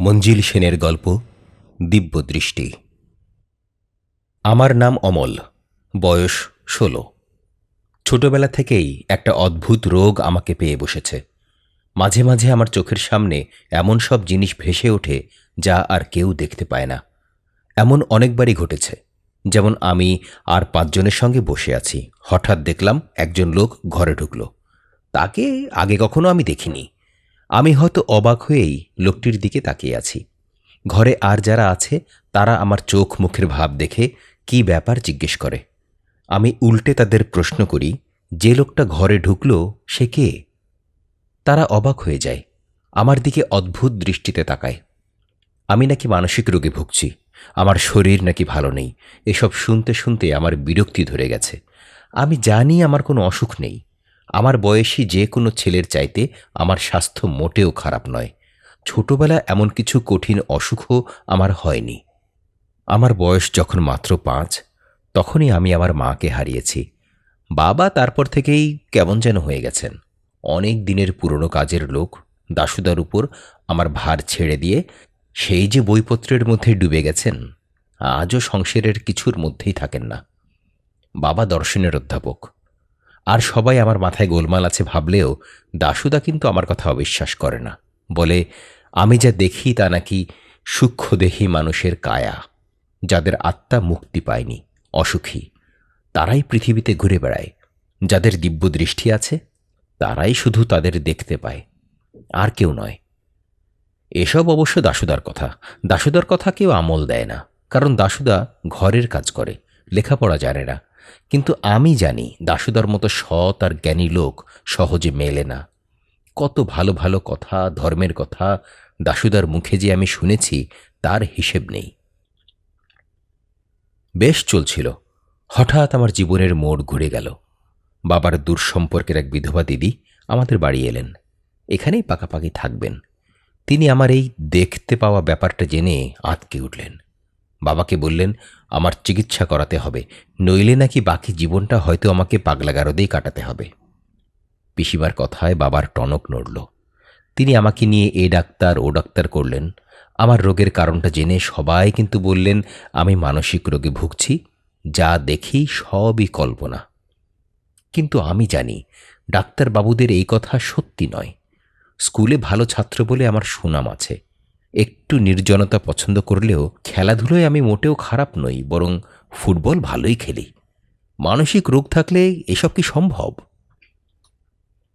মঞ্জিল সেনের গল্প, দিব্যদৃষ্টি। আমার নাম অমল, বয়স ষোলো। ছোটবেলা থেকেই একটা অদ্ভুত রোগ আমাকে পেয়ে বসেছে। মাঝে মাঝে আমার চোখের সামনে এমন সব জিনিস ভেসে ওঠে যা আর কেউ দেখতে পায় না। এমন অনেকবারই ঘটেছে, যেমন আমি আর পাঁচজনের সঙ্গে বসে আছি। হঠাৎ দেখলাম একজন লোক ঘরে ঢুকল। তাকে আগে কখনো আমি দেখিনি। আমি হয়তো অবাক হয়েই লোকটির দিকে তাকিয়ে আছি। ঘরে আর যারা আছে, তারা আমার চোখ মুখের ভাব দেখে কি ব্যাপার জিজ্ঞেস করে। আমি উল্টে তাদের প্রশ্ন করি, যে লোকটা ঘরে ঢুকলো, সে কে? তারা অবাক হয়ে যায়, আমার দিকে অদ্ভুত দৃষ্টিতে তাকায়। আমি নাকি মানসিক রোগে ভুগছি, আমার শরীর নাকি ভালো নেই, এসব শুনতে শুনতে আমার বিরক্তি ধরে গেছে। আমি জানি আমার কোনো অসুখ নেই আমার বয়সী যে কোনো ছেলের চাইতে আমার স্বাস্থ্য মোটেও খারাপ নয়। ছোটবেলা এমন কিছু কঠিন অসুখও আমার হয়নি। আমার বয়স যখন মাত্র পাঁচ, তখনই আমি আমার মাকে হারিয়েছি। বাবা তারপর থেকেই কেমন যেন হয়ে গেছেন। অনেক দিনের পুরনো কাজের লোক দাসুদার উপর আমার ভার ছেড়ে দিয়ে সেই যে বইপত্রের মধ্যে ডুবে গেছেন, আজও সংসারের কিছুর মধ্যেই থাকেন না। বাবা দর্শনের অধ্যাপক। আর সবাই আমার মাথায় গোলমাল আছে ভাবলেও দাসুদা কিন্তু আমার কথা অবিশ্বাস করে না। বলে, আমি যা দেখি তা নাকি সূক্ষ্মদেহী মানুষের কায়া, যাদের আত্মা মুক্তি পায়নি, অসুখী। তারাই পৃথিবীতে ঘুরে বেড়ায়। যাদের দিব্য দৃষ্টি আছে, তারাই শুধু তাদের দেখতে পায়। আর কেউ নয়। এসব অবশ্য দাসুদার কথা। দাসুদার কথা কেউ আমল দেয় না, কারণ দাসুদা ঘরের কাজ করে, লেখাপড়া জানে না। কিন্তু আমি জানি দাসুদার মতো সৎ আর জ্ঞানী লোক সহজে মেলে না। কত ভালো ভালো কথা, ধর্মের কথা দাসুদার মুখে যে আমি শুনেছি, তার হিসেব নেই। বেশ চলছিল। হঠাৎ আমার জীবনের মোড় ঘুরে গেল। বাবার দূর সম্পর্কের এক বিধবা দিদি আমাদের বাড়ি এলেন। এখানেই পাকাপাকি থাকবেন। তিনি আমার এই দেখতে পাওয়া ব্যাপারটা জেনে আঁতকে উঠলেন। বাবাকে বললেন, আমার চিকিৎসা করাতে হবে, নইলে নাকি বাকি জীবনটা হয়তো আমাকে পাগলাগারদেই কাটাতে হবে। পিসিমার কথায় বাবার টনক নড়ল। তিনি আমাকে নিয়ে এ ডাক্তার ও ডাক্তার করলেন। আমার রোগের কারণটা জেনে সবাই কিন্তু বললেন, আমি মানসিক রোগে ভুগছি, যা দেখি সবই কল্পনা। কিন্তু আমি জানি, ডাক্তারবাবুদের এই কথা সত্যি নয়। স্কুলে ভালো ছাত্র বলে আমার সুনাম আছে। একটু নির্জনতা পছন্দ করলেও খেলাধুলোয় আমি মোটেও খারাপ নই, বরং ফুটবল ভালোই খেলি। মানসিক রোগ থাকলে এসব কি সম্ভব?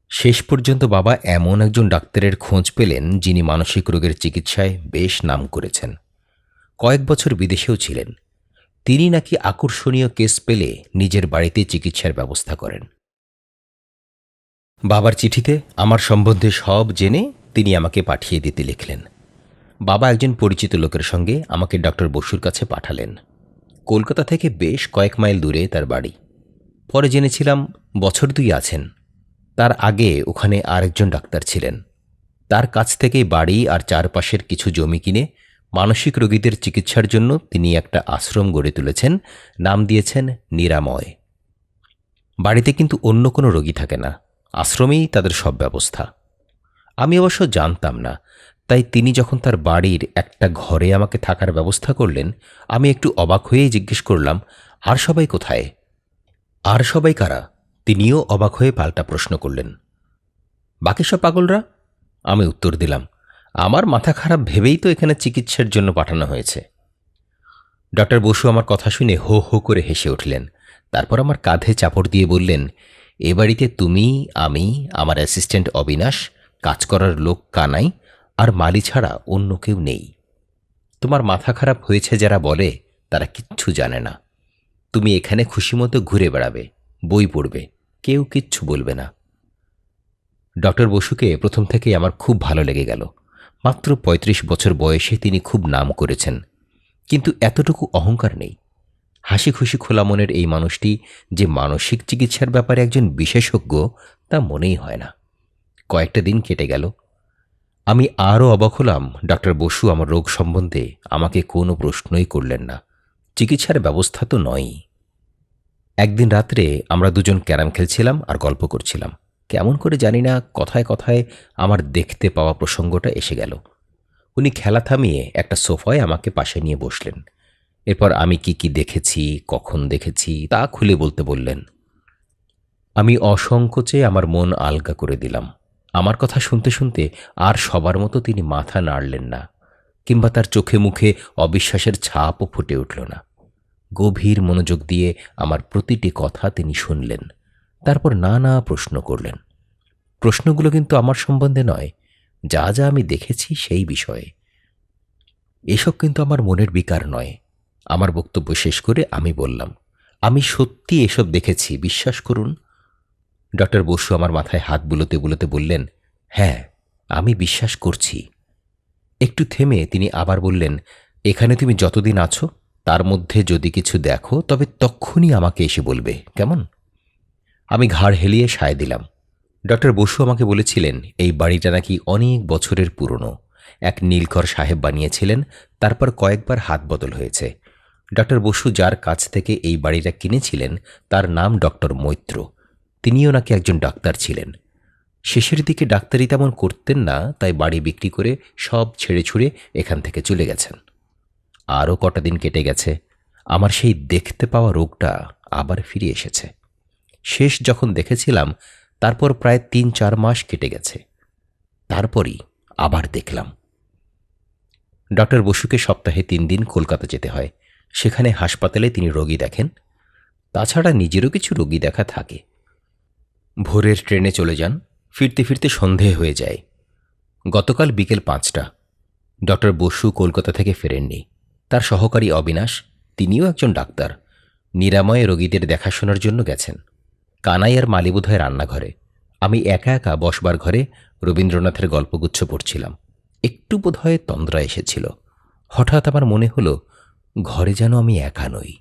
শেষ পর্যন্ত বাবা এমন একজন ডাক্তারের খোঁজ পেলেন যিনি মানসিক রোগের চিকিৎসায় বেশ নাম করেছেন। কয়েক বছর বিদেশেও ছিলেন। তিনি নাকি আকর্ষণীয় কেস পেলে নিজের বাড়িতে চিকিৎসার ব্যবস্থা করেন। বাবার চিঠিতে আমার সম্বন্ধে সব জেনে তিনি আমাকে পাঠিয়ে দিতে লিখলেন। বাবা একজন পরিচিত লোকের সঙ্গে আমাকে ডক্টর বসুর কাছে পাঠালেন। কলকাতা থেকে বেশ কয়েক মাইল দূরে তার বাড়ি। পরে জেনেছিলাম বছর দুই আছেন। তার আগে ওখানে আরেকজন ডাক্তার ছিলেন। তার কাছ থেকেই বাড়ি আর চারপাশের কিছু জমি কিনে মানসিক রোগীদের চিকিৎসার জন্য তিনি একটা আশ্রম গড়ে তুলেছেন, নাম দিয়েছেন নিরাময়। বাড়িতে কিন্তু অন্য কোনো রোগী থাকে না। আশ্রমেই তাদের সব ব্যবস্থা। আমি অবশ্য জানতাম না তাই তিনি যখন তার বাড়ির একটা ঘরে আমাকে থাকার ব্যবস্থা করলেন, আমি একটু অবাক হয়েই জিজ্ঞেস করলাম, আর সবাই কোথায়? আর সবাই কারা? তিনিও অবাক হয়ে পাল্টা প্রশ্ন করলেন, বাকি সব পাগলরা? আমি উত্তর দিলাম, আমার মাথা খারাপ ভেবেই তো এখানে চিকিৎসার জন্য পাঠানো হয়েছে। ডক্টর বসু আমার কথা শুনে হো হো করে হেসে উঠলেন, তারপর আমার কাঁধে চাপড় দিয়ে বললেন, এ বাড়িতে তুমি, আমি, আমার অ্যাসিস্ট্যান্ট অবিনাশ, কাজ করার লোক কানাই আর মালি ছাড়া অন্য কেউ নেই। তোমার মাথা খারাপ হয়েছে যারা বলে, তারা কিচ্ছু জানে না। তুমি এখানে খুশি মতো ঘুরে বেড়াবে, বই পড়বে, কেউ কিচ্ছু বলবে না। ডক্টর বসুকে প্রথম থেকেই আমার খুব ভালো লেগে গেল। মাত্র ৩৫ বছর বয়সে তিনি খুব নাম করেছেন। কিন্তু এতটুকু অহংকার নেই। হাসি খুশি খোলা মনের এই মানুষটি যে মানসিক চিকিৎসার ব্যাপারে একজন বিশেষজ্ঞ, তা মনেই হয় না। কয়েকটা দিন কেটে গেল আমি আরও অবাক হলাম ডক্টর বসু আমার রোগ সম্বন্ধে আমাকে কোনো প্রশ্নই করলেন না। চিকিৎসার ব্যবস্থা তো নয়ই একদিন রাত্রে আমরা দুজন ক্যারাম খেলছিলাম আর গল্প করছিলাম। কেমন করে জানি না, কথায় কথায় আমার দেখতে পাওয়া প্রসঙ্গটা এসে গেল। উনি খেলা থামিয়ে একটা সোফায় আমাকে পাশে নিয়ে বসলেন। এরপর আমি কি কি দেখেছি, কখন দেখেছি, তা খুলে বলতে বললেন। আমি অসংকোচে আমার মন আলগা করে দিলাম। আমার কথা শুনতে শুনতে আর সবার মতো তিনি মাথা নাড়লেন না, কিংবা তার চোখে মুখে অবিশ্বাসের ছাপও ফুটে উঠল না। গভীর মনোযোগ দিয়ে আমার প্রতিটি কথা তিনি শুনলেন, তারপর নানা প্রশ্ন করলেন। প্রশ্নগুলো কিন্তু আমার সম্বন্ধে নয়, যা যা আমি দেখেছি সেই বিষয়ে। এসব কিন্তু আমার মনের বিকার নয়, আমার বক্তব্য শেষ করে আমি বললাম, আমি সত্যি এসব দেখেছি, বিশ্বাস করুন। ডক্টর বসু আমার মাথায় হাত বুলোতে বুলোতে বললেন হ্যাঁ আমি বিশ্বাস করছি। একটু থেমে তিনি আবার বললেন, এখানে তুমি যতদিন আছো, তার মধ্যে যদি কিছু দেখো, তবে তক্ষুনি আমাকে এসে বলবে, কেমন? আমি ঘাড় হেলিয়ে সায় দিলাম। ডক্টর বসু আমাকে বলেছিলেন, এই বাড়িটা নাকি অনেক বছরের পুরনো। এক নীলকর সাহেব বানিয়েছিলেন, তারপর কয়েকবার হাত বদল হয়েছে। ডক্টর বসু যার কাছ থেকে এই বাড়িটা কিনেছিলেন, তার নাম ডক্টর মৈত্র। তিনিও নাকি একজন ডাক্তার ছিলেন। শেষের দিকে ডাক্তারি তেমন করতেন না, তাই বাড়ি বিক্রি করে সব ছেড়ে ছুড়ে এখান থেকে চলে গেছেন। আরও কটা দিন কেটে গেছে। আমার সেই দেখতে পাওয়া রোগটা আবার ফিরে এসেছে। শেষ যখন দেখেছিলাম, তারপর প্রায় তিন চার মাস কেটে গেছে। তারপরই আবার দেখলাম। ডক্টর বসুকে সপ্তাহে তিন দিন কলকাতা যেতে হয়। সেখানে হাসপাতালে তিনি রোগী দেখেন। তাছাড়া নিজেরও কিছু রোগী দেখা থাকে। ভোরের ট্রেনে চলে যান, ফিরতে ফিরতে সন্ধে হয়ে যায়। গতকাল বিকেল পাঁচটা। ডক্টর বসু কলকাতা থেকে ফেরেননি। তার সহকারী অবিনাশ, তিনিও একজন ডাক্তার। নিরাময়ে রোগীদের দেখাশোনার জন্য গেছেন। কানাই আর মালি বোধহয় রান্নাঘরে। আমি একা একা বসবার ঘরে রবীন্দ্রনাথের গল্পগুচ্ছ পড়ছিলাম। একটু বোধহয় তন্দ্রা এসেছিল। হঠাৎ আমার মনে হলো, ঘরে যেন আমি একা নই।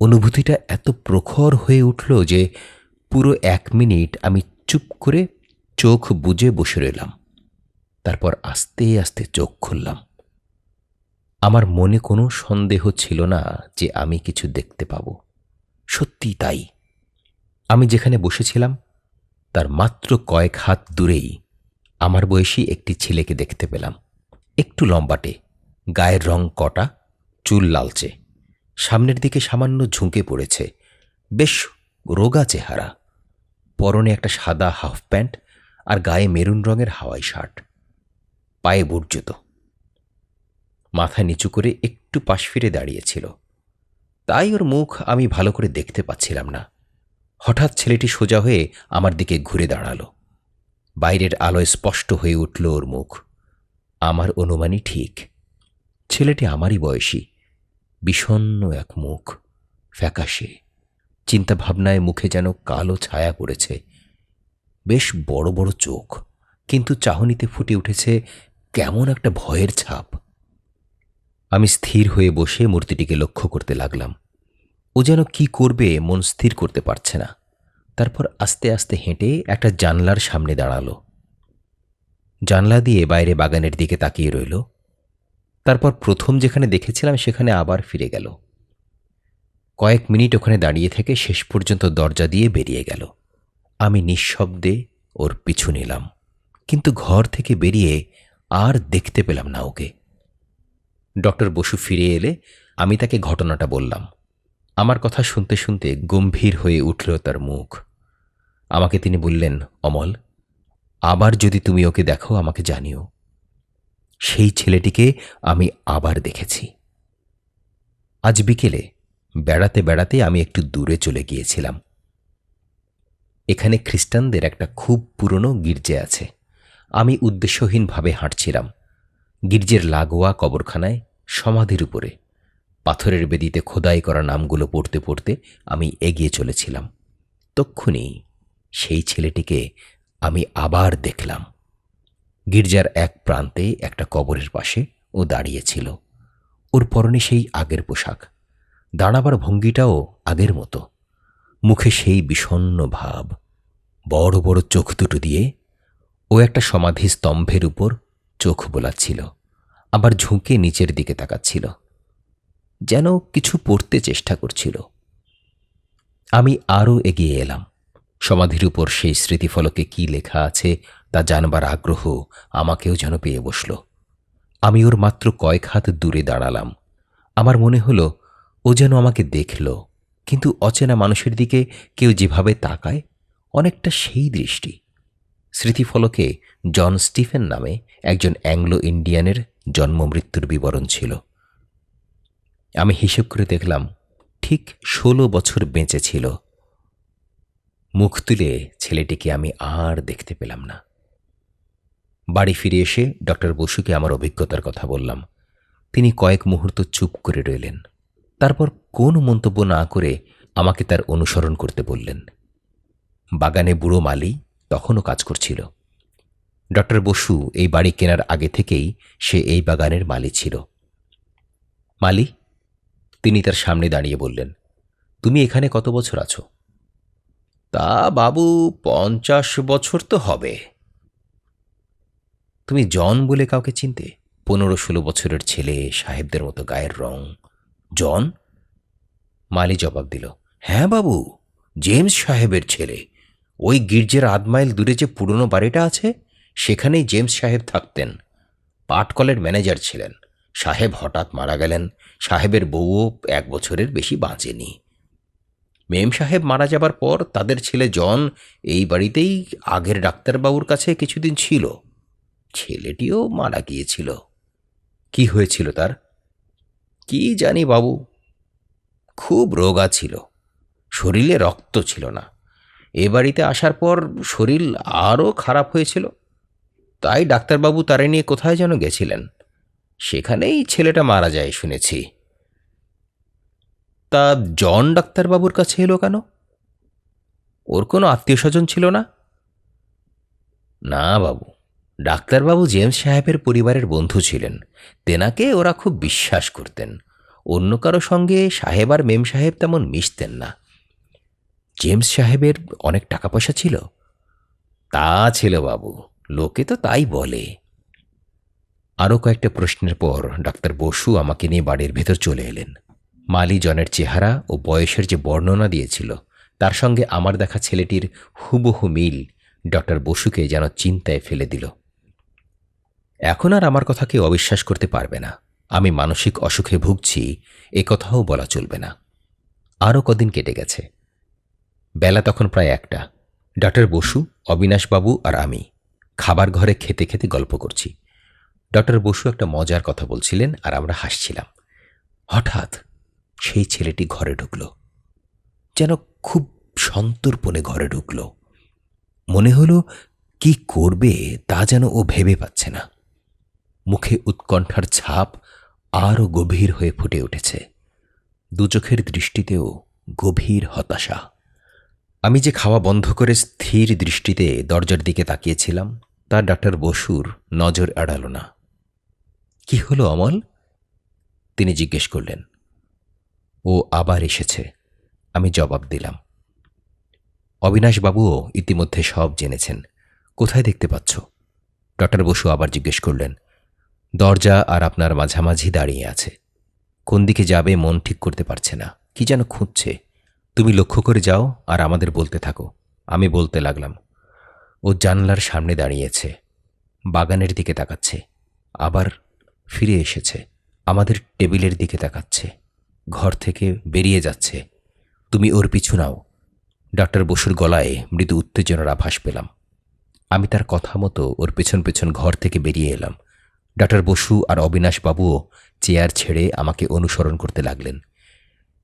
অনুভূতিটা এত প্রখর হয়ে উঠল যে পুরো এক মিনিট আমি চুপ করে চোখ বুজে বসে রইলাম। তারপর আস্তে আস্তে চোখ খুললাম। আমার মনে কোনো সন্দেহ ছিল না যে আমি কিছু দেখতে পাব। সত্যি তাই। আমি যেখানে বসেছিলাম, তার মাত্র কয়েক হাত দূরেই আমার বয়সী একটি ছেলেকে দেখতে পেলাম। একটু লম্বাটে, গায়ের রং কটা, চুল লালচে, সামনের দিকে সামান্য ঝুঁকে পড়েছে। বেশ রোগা চেহারা, পরনে একটা সাদা হাফ প্যান্ট আর গায়ে মেরুন রঙের হাওয়াই শার্ট। পায়ে বুট জুতো। মাথা নিচু করে একটু পাশ ফিরে দাঁড়িয়েছিল। তাই ওর মুখ আমি ভালো করে দেখতে পাচ্ছিলাম না। হঠাৎ ছেলেটি সোজা হয়ে আমার দিকে ঘুরে দাঁড়াল। বাইরের আলোয় স্পষ্ট হয়ে উঠল ওর মুখ। আমার অনুমানই ঠিক। ছেলেটি আমারই বয়সী। বিষণ্ন এক মুখ। ফ্যাকাশে। চিন্তাভাবনায় মুখে যেন কালো ছায়া পড়েছে। বেশ বড় বড় চোখ, কিন্তু চাহনিতে ফুটে উঠেছে কেমন একটা ভয়ের ছাপ। আমি স্থির হয়ে বসে মূর্তিটিকে লক্ষ্য করতে লাগলাম। ও যেন কি করবে মন স্থির করতে পারছে না। তারপর আস্তে আস্তে হেঁটে একটা জানলার সামনে দাঁড়াল। জানলা দিয়ে বাইরে বাগানের দিকে তাকিয়ে রইল। তারপর প্রথম যেখানে দেখেছিলাম সেখানে আবার ফিরে গেল। কয়েক মিনিট ওখানে দাঁড়িয়ে থেকে শেষ পর্যন্ত দরজা দিয়ে বেরিয়ে গেল। আমি নিঃশব্দে ওর পিছু নিলাম, কিন্তু ঘর থেকে বেরিয়ে আর দেখতে পেলাম না ওকে। ডক্টর বসু ফিরে এলে আমি তাকে ঘটনাটা বললাম। আমার কথা শুনতে শুনতে গম্ভীর হয়ে উঠল তার মুখ। আমাকে তিনি বললেন, অমল, আবার যদি তুমি ওকে দেখো, আমাকে জানিও। সেই ছেলেটিকে আমি আবার দেখেছি। আজ বিকেলে বেড়াতে বেড়াতে আমি একটু দূরে চলে গিয়েছিলাম। এখানে খ্রিস্টানদের একটা খুব পুরনো গির্জে আছে। আমি উদ্দেশ্যহীনভাবে হাঁটছিলাম। গির্জের লাগোয়া কবরখানায় সমাধির উপরে, পাথরের বেদিতে খোদাই করা নামগুলো পড়তে পড়তে আমি এগিয়ে চলেছিলাম। তক্ষুনি সেই ছেলেটিকে আমি আবার দেখলাম। গির্জার এক প্রান্তে একটা কবরের পাশে ও দাঁড়িয়েছিল ওর পরনে সেই আগের পোশাক। দাঁড়াবার ভঙ্গিটাও আগের মতো। মুখে সেই বিষণ্ন ভাব। বড় বড় চোখ দুটো দিয়ে ও একটা সমাধি স্তম্ভের উপর চোখ বোলাচ্ছিল, আবার ঝুঁকে নিচের দিকে তাকাচ্ছিল। যেন কিছু পড়তে চেষ্টা করছিল। আমি আরও এগিয়ে এলাম। সমাধির উপর সেই স্মৃতিফলকে কি লেখা আছে তা জানবার আগ্রহ আমাকেও যেন পেয়ে বসল। আমি ওর মাত্র কয়েক হাত দূরে দাঁড়ালাম। আমার মনে হলো ও যেন আমাকে দেখল, কিন্তু অচেনা মানুষের দিকে কেউ যেভাবে তাকায়, অনেকটা সেই দৃষ্টি। স্মৃতিফলকে জন স্টিফেন নামে একজন অ্যাংলো ইন্ডিয়ানের জন্ম মৃত্যুর বিবরণ ছিল। আমি হিসেব করে দেখলাম, ঠিক ষোলো বছর বেঁচে ছিল। মুখ তুলে ছেলেটিকে আমি আর দেখতে পেলাম না। বাড়ি ফিরে এসে ডক্টর বসুকে আমার অভিজ্ঞতার কথা বললাম। তিনি কয়েক মুহূর্ত চুপ করে রইলেন। তারপর কোনো মন্তব্য না করে আমাকে তার অনুসরণ করতে বললেন। বাগানে বুড়ো মালি তখনও কাজ করছিল। ডক্টর বসু এই বাড়ি কেনার আগে থেকেই সে এই বাগানের মালি ছিল। মালি, তিনি তার সামনে দাঁড়িয়ে বললেন, তুমি এখানে কত বছর আছো? তা বাবু পঞ্চাশ বছর তো হবে। তুমি জন বলে কাউকে চিনতে? পনেরো ষোলো বছরের ছেলে সাহেবদের মতো গায়ের রং জন? মালি জবাব দিল হ্যাঁ বাবু, জেমস সাহেবের ছেলে। ওই গির্জের আধ মাইল দূরে যে পুরনো বাড়িটা আছে, সেখানেই জেমস সাহেব থাকতেন। পাটকলের ম্যানেজার ছিলেন। সাহেব হঠাৎ মারা গেলেন। সাহেবের বউও এক বছরের বেশি বাঁচেনি। মেম সাহেব মারা যাবার পর তাদের ছেলে জন এই বাড়িতেই আগের ডাক্তারবাবুর কাছে কিছুদিন ছিল। ছেলেটিও মারা গিয়েছিল। কি হয়েছিল তার? কি জানি বাবু? খুব রোগা ছিল। শরীরে রক্ত ছিল না। এ বাড়িতে আসার পর শরীর আরও খারাপ হয়েছিল। তাই ডাক্তারবাবু তারে নিয়ে কোথায় যেন গেছিলেন। সেখানেই ছেলেটা মারা যায় শুনেছি। তা জন ডাক্তারবাবুর কাছে এলো কেন? ওর কোনো আত্মীয় স্বজন ছিল না? না, বাবু। ডাক্তারবাবু জেমস সাহেবের পরিবারের বন্ধু ছিলেন। তেনাকে ওরা খুব বিশ্বাস করতেন। অন্য কারও সঙ্গে সাহেব আর মেম সাহেব তেমন মিশতেন না। জেমস সাহেবের অনেক টাকা পয়সা ছিল। তা ছিল বাবু, লোকে তো তাই বলে। আরও কয়েকটা প্রশ্নের পর ডাক্তার বসু আমাকে নিয়ে বাড়ির ভেতর চলে এলেন। মালি জনের চেহারা ও বয়সের যে বর্ণনা দিয়েছিল, তার সঙ্গে আমার দেখা ছেলেটির হুবহু মিল ডক্টর বসুকে যেন চিন্তায় ফেলে দিল। এখন আর আমার কথা কেউ অবিশ্বাস করতে পারবে না। আমি মানসিক অসুখে ভুগছি, এ কথাও বলা চলবে না। আরও কদিন কেটে গেছে। বেলা তখন প্রায় একটা। ডক্টর বসু, অবিনাশবাবু আর আমি। খাবার ঘরে খেতে খেতে গল্প করছি। ডক্টর বসু একটা মজার কথা বলছিলেন আর আমরা হাসছিলাম। হঠাৎ সেই ছেলেটি ঘরে ঢুকল। যেন খুব সন্তর্পণে ঘরে ঢুকল। মনে হলো, কি করবে তা যেন ও ভেবে পাচ্ছে না। মুখে উৎকণ্ঠার ছাপ আরও গভীর হয়ে ফুটে উঠেছে। দু চোখের দৃষ্টিতেও গভীর হতাশা। আমি যে খাওয়া বন্ধ করে স্থির দৃষ্টিতে দরজার দিকে তাকিয়েছিলাম, তা ডাক্তার বসুর নজর এড়াল না। কি হলো অমল? তিনি জিজ্ঞেস করলেন। ও আবার এসেছে, আমি জবাব দিলাম। অবিনাশবাবুও ইতিমধ্যে সব জেনেছেন। কোথায় দেখতে পাচ্ছ? ডক্টর বসু আবার জিজ্ঞেস করলেন। দরজা আর আপনার মাঝামাঝি দাঁড়িয়ে আছে। কোন দিকে যাবে মন ঠিক করতে পারছে না। কি যেন খুঁজছে। তুমি লক্ষ্য করে যাও আর আমাদের বলতে থাকো। আমি বলতে লাগলাম। ও জানলার সামনে দাঁড়িয়েছে। বাগানের দিকে তাকাচ্ছে। আবার ফিরে এসেছে। আমাদের টেবিলের দিকে তাকাচ্ছে। ঘর থেকে বেরিয়ে যাচ্ছে। তুমি ওর পিছু নাও। ডাক্তার বসুর গলায় মৃদু উত্তেজনার আভাস পেলাম। আমি তার কথা মতো ওর পেছন পেছন ঘর থেকে বেরিয়ে এলাম। ডাক্তার বসু আর অবিনাশ বাবুও চেয়ার ছেড়ে আমাকে অনুসরণ করতে লাগলেন।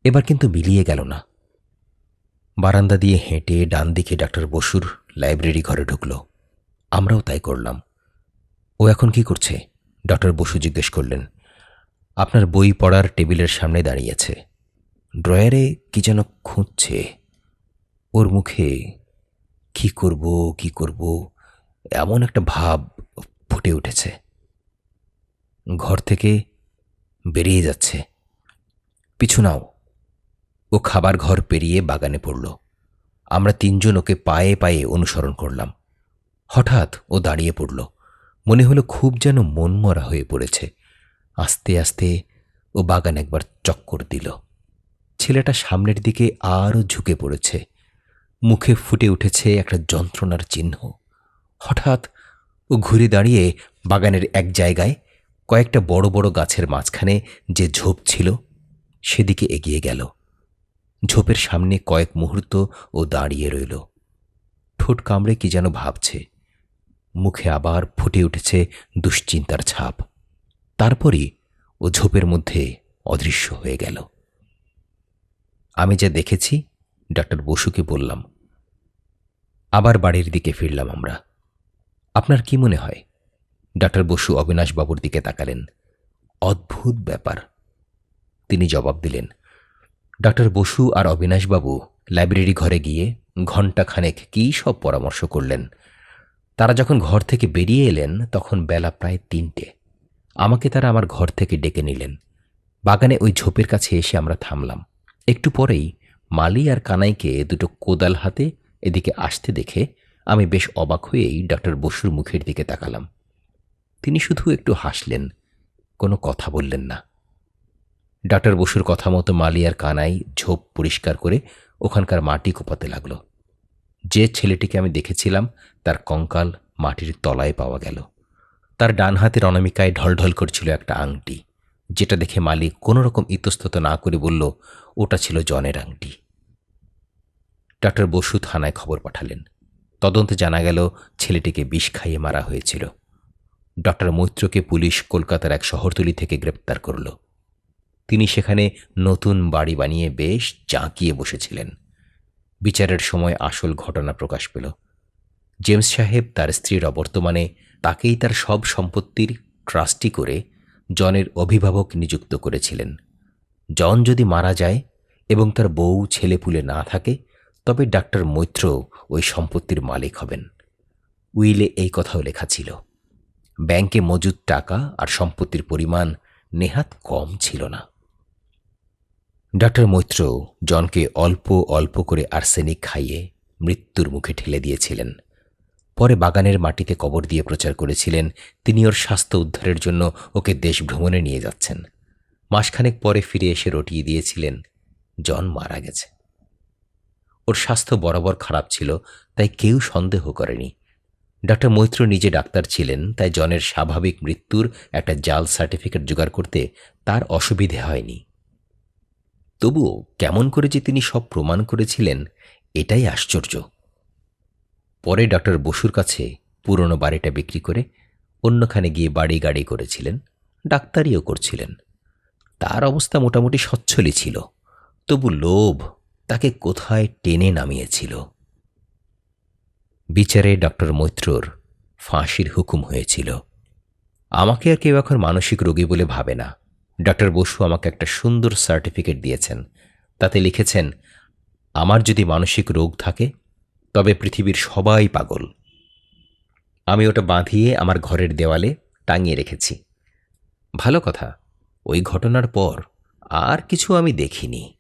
এবার কিন্তু মিলিয়ে গেল না। বারান্দা দিয়ে হেঁটে ডান দিকে ডাক্তার বসুর লাইব্রেরি ঘরে ঢুকল। আমরাও তাই করলাম। ও এখন কি করছে? ডক্টর বসু জিজ্ঞেস করলেন। আপনার বই পড়ার টেবিলের সামনে দাঁড়িয়েছে ড্রয়ারে কি যেন খুঁজছে। ওর মুখে, কি করব কি করব? এমন একটা ভাব ফুটে উঠেছে। ঘর থেকে বেরিয়ে যাচ্ছে। পিছু নাও। ও খাবার ঘর পেরিয়ে বাগানে পড়ল। আমরা তিনজন ওকে পায়ে পায়ে অনুসরণ করলাম। হঠাৎ ও দাঁড়িয়ে পড়ল। মনে হলো খুব যেন মনমরা হয়ে পড়েছে। আস্তে আস্তে ও বাগান একবার চক্কর দিল। ছেলেটা সামনের দিকে আরও ঝুঁকে পড়েছে। মুখে ফুটে উঠেছে একটা যন্ত্রণার চিহ্ন। হঠাৎ ও ঘুরে দাঁড়িয়ে বাগানের এক জায়গায় কয়েকটা বড় বড় গাছের মাঝখানে যে ঝোপ ছিল, সেদিকে এগিয়ে গেল। ঝোপের সামনে কয়েক মুহূর্ত ও দাঁড়িয়ে রইল। ঠোঁট কামড়ে কি যেন ভাবছে। মুখে আবার ফুটে উঠেছে দুশ্চিন্তার ছাপ। তারপরই ও ঝোপের মধ্যে অদৃশ্য হয়ে গেল। আমি যা দেখেছি, ডাক্তার বসুকে বললাম, আবার বাড়ির দিকে ফিরলাম আমরা। আপনার কি মনে হয়? ডাক্তার বসু অবিনাশবাবুর দিকে তাকালেন। অদ্ভুত ব্যাপার। তিনি জবাব দিলেন, ডাক্তার বসু আর অবিনাশবাবু লাইব্রেরি ঘরে গিয়ে ঘণ্টাখানেক কী সব পরামর্শ করলেন? তারা যখন ঘর থেকে বেরিয়ে এলেন, তখন বেলা প্রায় তিনটে। আমাকে তারা আমার ঘর থেকে ডেকে নিলেন। বাগানে ওই ঝোপের কাছে এসে আমরা থামলাম। একটু পরেই মালি আর কানাইকে দুটো কোদাল হাতে এদিকে আসতে দেখে আমি বেশ অবাক হয়েই ডক্টর বসুর মুখের দিকে তাকালাম। তিনি শুধু একটু হাসলেন, কোনো কথা বললেন না। ডাক্তার বসুর কথা মতো মালি আর কানাই ঝোপ পরিষ্কার করে ওখানকার মাটি কোপাতে লাগল। যে ছেলেটিকে আমি দেখেছিলাম, তার কঙ্কাল মাটির তলায় পাওয়া গেল। তার ডান হাতের অনামিকায় ঢলঢল করছিল একটা আংটি, যেটা দেখে মালিক কোনো রকম ইতস্তত না করে বলল, ওটা ছিল জনের আংটি। ডাক্তার বসু থানায় খবর পাঠালেন। তদন্তে জানা গেল, ছেলেটিকে বিষ খাইয়ে মারা হয়েছিল। ডক্টর মৈত্রকে পুলিশ কলকাতার এক শহরতলি থেকে গ্রেপ্তার করল। তিনি সেখানে নতুন বাড়ি বানিয়ে বেশ জাঁকিয়ে বসেছিলেন। বিচারের সময় আসল ঘটনা প্রকাশ পেল। জেমস সাহেব তার স্ত্রীর অবর্তমানে তাকেই তার সব সম্পত্তির ট্রাস্টি করে জনের অভিভাবক নিযুক্ত করেছিলেন। জন যদি মারা যায় এবং তার বউ, ছেলেপুলে না থাকে, তবে ডাক্তার মৈত্র ওই সম্পত্তির মালিক হবেন। উইলে এই কথাও লেখা ছিল। ব্যাংকে মজুদ টাকা আর সম্পত্তির পরিমাণ নেহাত কম ছিল না। ডাক্তার মৈত্র জনকে অল্প অল্প করে আর্সেনিক খাইয়ে মৃত্যুর মুখে ঠেলে দিয়েছিলেন। পরে বাগানের মাটিতে কবর দিয়ে প্রচার করেছিলেন। তিনি ওর স্বাস্থ্য উদ্ধারের জন্য ওকে দেশ ভ্রমণে নিয়ে যাচ্ছেন। মাসখানেক পরে ফিরে এসে রটিয়ে দিয়েছিলেন। জন মারা গেছে। ওর স্বাস্থ্য বরাবর খারাপ ছিল, তাই কেউ সন্দেহ করেনি। ডাক্তার মৈত্র নিজে ডাক্তার ছিলেন, তাই জনের স্বাভাবিক মৃত্যুর একটা জাল সার্টিফিকেট জোগাড় করতে তার অসুবিধে হয়নি। তবুও কেমন করে যে তিনি সব প্রমাণ করেছিলেন, এটাই আশ্চর্য। পরে ডক্টর বসুর কাছে পুরনো বাড়িটা বিক্রি করে অন্যখানে গিয়ে বাড়ি গাড়ি করেছিলেন, ডাক্তারিও করছিলেন। তার অবস্থা মোটামুটি সচ্ছলই ছিল, তবু লোভ তাকে কোথায় টেনে নামিয়েছিল? বিচারে ডক্টর মৈত্রর ফাঁসির হুকুম হয়েছিল। আমাকে আর কেউ এখন মানসিক রোগী বলে ভাবে না। ডক্টর বসু আমাকে একটা সুন্দর সার্টিফিকেট দিয়েছেন। তাতে লিখেছেন, আমার যদি মানসিক রোগ থাকে, তবে পৃথিবীর সবাই পাগল। আমি ওটা বাঁধিয়ে আমার ঘরের দেওয়ালে টাঙিয়ে রেখেছি। ভালো কথা, ওই ঘটনার পর আর কিছু আমি দেখিনি।